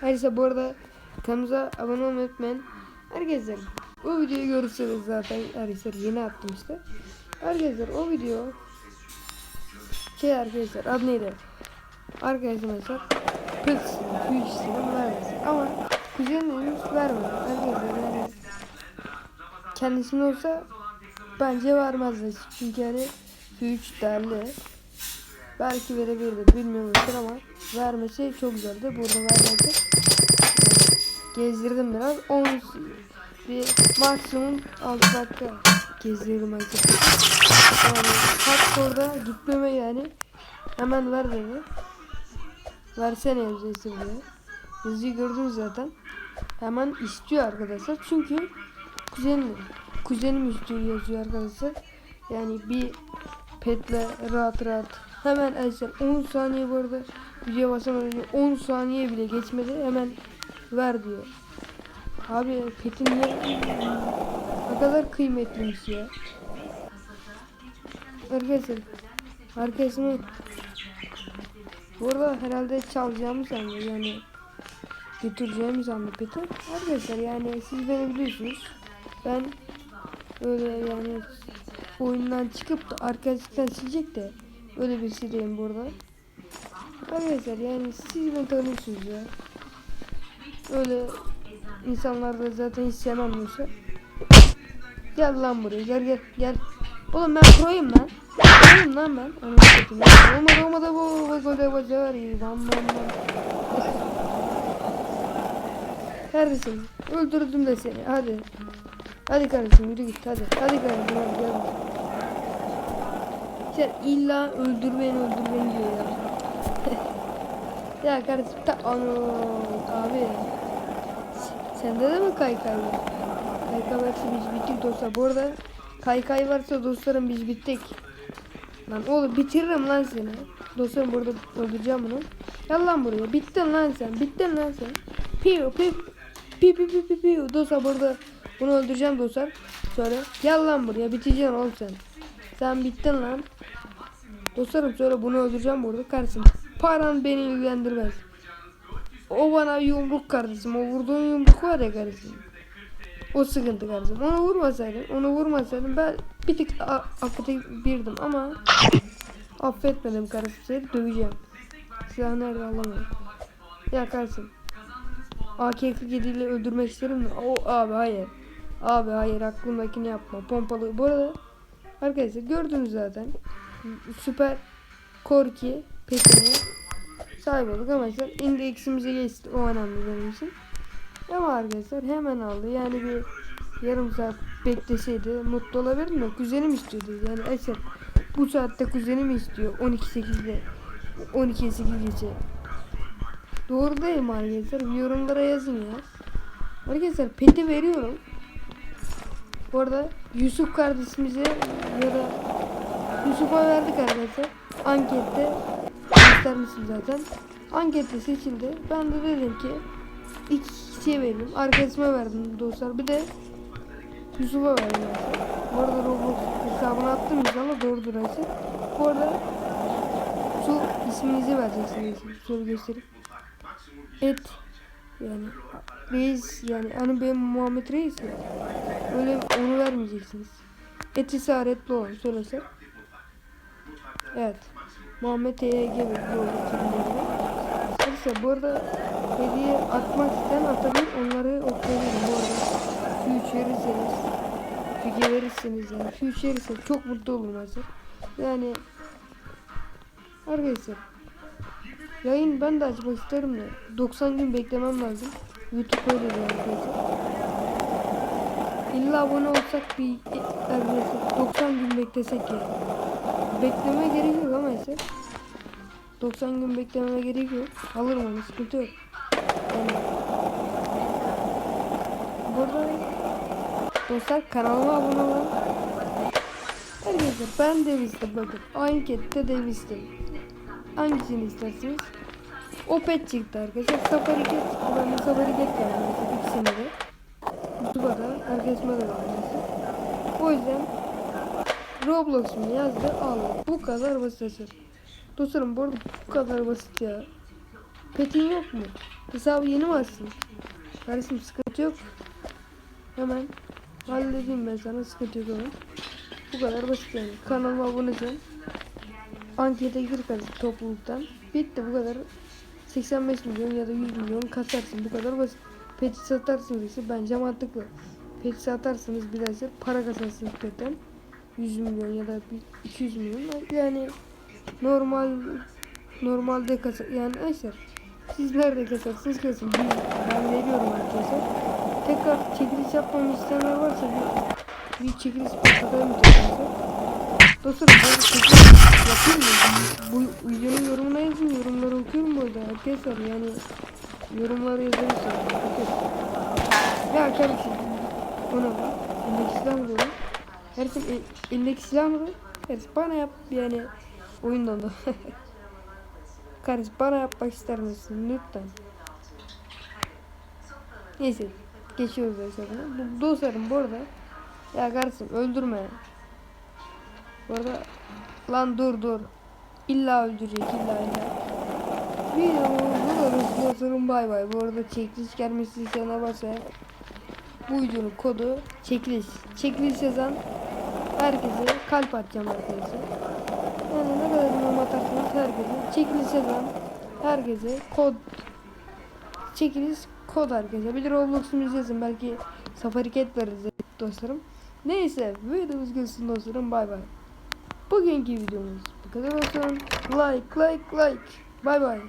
Herkese bu arada kanalımıza abone olmayı unutmayın. Arkadaşlar o videoyu görürseniz zaten arkadaşlar yeni attım işte. Arkadaşlar o video şey arkadaşlar adı neydi? Arkadaşlar mesela pıs büyük istedim vermesin ama kuzenlerimiz vermedi. Arkadaşlar yani kendisinin olsa bence vermezler. Çünkü yani büyük değerli. Belki verebilirdi bilmiyorum ama vermesi çok güzeldi. Burada vermesi gezdirdim biraz. 10 bir maksimum 6 dakika gezdirdim açıkçası. Yani hardcore'da gitmeme yani hemen ver dedi. Versene yazısı diye. Yazıyı gördünüz zaten. Hemen istiyor arkadaşlar. Çünkü kuzenim kuzenim istiyor yazıyor arkadaşlar. Yani bir petle rahat rahat hemen arkadaşlar 10 saniye bu arada video basamadan önce 10 saniye bile geçmedi hemen ver diyor. Abi petin niye ne kadar kıymetliymiş ya. Arkadaşlar arkadaşımı bu arada herhalde çalacağımı sandı yani götüreceğimi sandı peti. Arkadaşlar yani siz beni biliyorsunuz. Ben öyle yani oyundan çıkıp da arkadaşlıktan silecek de öyle birisi değilim burada. Arkadaşlar yani siz beni tanıyorsunuz ya. Öyle insanlar da zaten hiç sevmem yoksa. Gel lan buraya gel gel gel. Oğlum ben proyum lan. Proyum lan ben. Anam satayım. Olmadı olmadı bu. Golde bacar. Bam bam bam. Neredesin? Öldürdüm de seni. Hadi. Hadi kardeşim yürü git hadi. Hadi kardeşim hadi gel. Sen illa öldür beni öldür beni diyor ya. kardeşim ta ano abi. Sende de mi kaykay var? Kaykay varsa biz bittik dostlar. Bu arada kaykay varsa dostlarım biz bittik. Lan oğlum bitiririm lan seni. Dostlarım burada öldüreceğim bunu. Gel lan buraya. Bittin lan sen. Bittin lan sen. Piu piu piu piu piu piu. Dostlar burada bunu öldüreceğim dostlar. Sonra gel lan buraya biteceksin oğlum sen. Sen bittin lan. Dostlarım sonra bunu öldüreceğim burada kardeşim. Paran beni ilgilendirmez. O bana yumruk kardeşim. O vurduğun yumruk var ya kardeşim. O sıkıntı kardeşim. Onu vurmasaydın, onu vurmasaydın ben bir tık a- affedebilirdim ama affetmedim kardeşim. Seni döveceğim. Silah nerede alamıyorum. Ya kardeşim. AK-47 ile öldürmek isterim mi? O abi hayır. Abi hayır aklımdakini yapma. Pompalı. Bu arada arkadaşlar gördünüz zaten. Süper Korki petine sahip olduk ama işte indeksimize geçti. O önemli benim için. Ama arkadaşlar hemen aldı. Yani bir yarım saat bekleseydi mutlu olabilirdim de kuzenim istiyordu. Yani Eser bu saatte kuzenim istiyor. 12.8'de 12'ye 8 geçe. Doğru değil mi arkadaşlar? Yorumlara yazın ya. Arkadaşlar peti veriyorum. Bu arada Yusuf kardeşimize ya da Yusuf'a verdik arkadaşlar. Ankette göstermişim zaten. Ankette seçildi. Ben de dedim ki iki kişiye vereyim. Arkadaşıma verdim dostlar. Bir de Yusuf'a verdim arkadaşlar. Bu arada Roblox hesabına attım ama doğrudur arkadaşlar. Bu arada şu isminizi vereceksiniz. Şöyle göstereyim. Et yani reis yani hani benim Muhammed Reis ya. Öyle onu vermeyeceksiniz. Et isaretli olan söylese. Evet. Muhammed EG bekliyor. Neyse bu arada hediye atmak isteyen atabilir. Onları okuyabilirim bu arada. Füç verirseniz. Füge verirseniz yani. Füç verirseniz çok mutlu olurum arkadaşlar. Yani Arkadaşlar Yayın ben de açmak isterim de 90 gün beklemem lazım. YouTube öyle diyor arkadaşlar. İlla abone olsak bir arkadaşlar 90 gün beklesek ya. Bekleme gerek yok ama ise 90 gün beklememe gerek yok. Alırım onu sıkıntı yok. Yani. Burada dostlar kanalıma abone olun. Arkadaşlar ben Davis'te bakın. Ankette Davis'te. Hangisini istersiniz? O pet çıktı arkadaşlar. Safari Cat. Ben de Safari Cat mesela ikisini de. YouTube'a da arkadaşıma da var mesela. O yüzden Roblox'umu yazdı aldım. Bu kadar basit. Dostlarım bu arada bu kadar basit ya. Petin yok mu? Hesabı yeni mi açtın? Kardeşim sıkıntı yok. Hemen halledeyim ben sana sıkıntı yok ama. Bu kadar basit yani. Kanalıma abone ol. Ankete gir kardeşim topluluktan. Bitti bu kadar. 85 milyon ya da 100 milyon kasarsın. Bu kadar basit. Peti satarsınız ise bence mantıklı. Peti satarsanız biraz da para kasarsınız petten. 100 milyon ya da bir 200 milyon. Yani normal normalde kasa yani arkadaşlar siz nerede kasarsınız kasın. Ben veriyorum arkadaşlar. Tekrar çekiliş yapmamı isteyenler varsa bir, bir çekiliş patlatalım arkadaşlar. Dostlarım ben çekiliş yapayım mı? Bu videonun yorumuna yazın. Yorumları okuyorum bu arada arkadaşlar yani yorumları yazarsanız. Arkadaşlar. Ya kardeşim o ne var? Elindeki silah mı doğru? Kardeşim el, elindeki silah mı doğru? Kardeşim bana yap yani oyundan da. Kardeşim bana yapmak ister misin lütfen? Neyse geçiyoruz hesabına. Bu dostlarım bu arada ya kardeşim öldürme. Bu arada lan dur dur. İlla öldürecek illa illa. Videomuz dostlarım bay bay. Bu arada çekiliş gelmesi sana varsa bu videonun kodu çekiliş. Çekiliş yazan herkese kalp atacağım arkadaşlar. Yani ne kadar yorum atarsanız herkese çekiliş yazan herkese kod çekiliş kod arkadaşlar. Bir Roblox'umuzu yazın belki safari cat veririz dostlarım. Neyse videomuz gelsin dostlarım bay bay. Bugünkü videomuz bu kadar olsun. Like like like. Bay bay.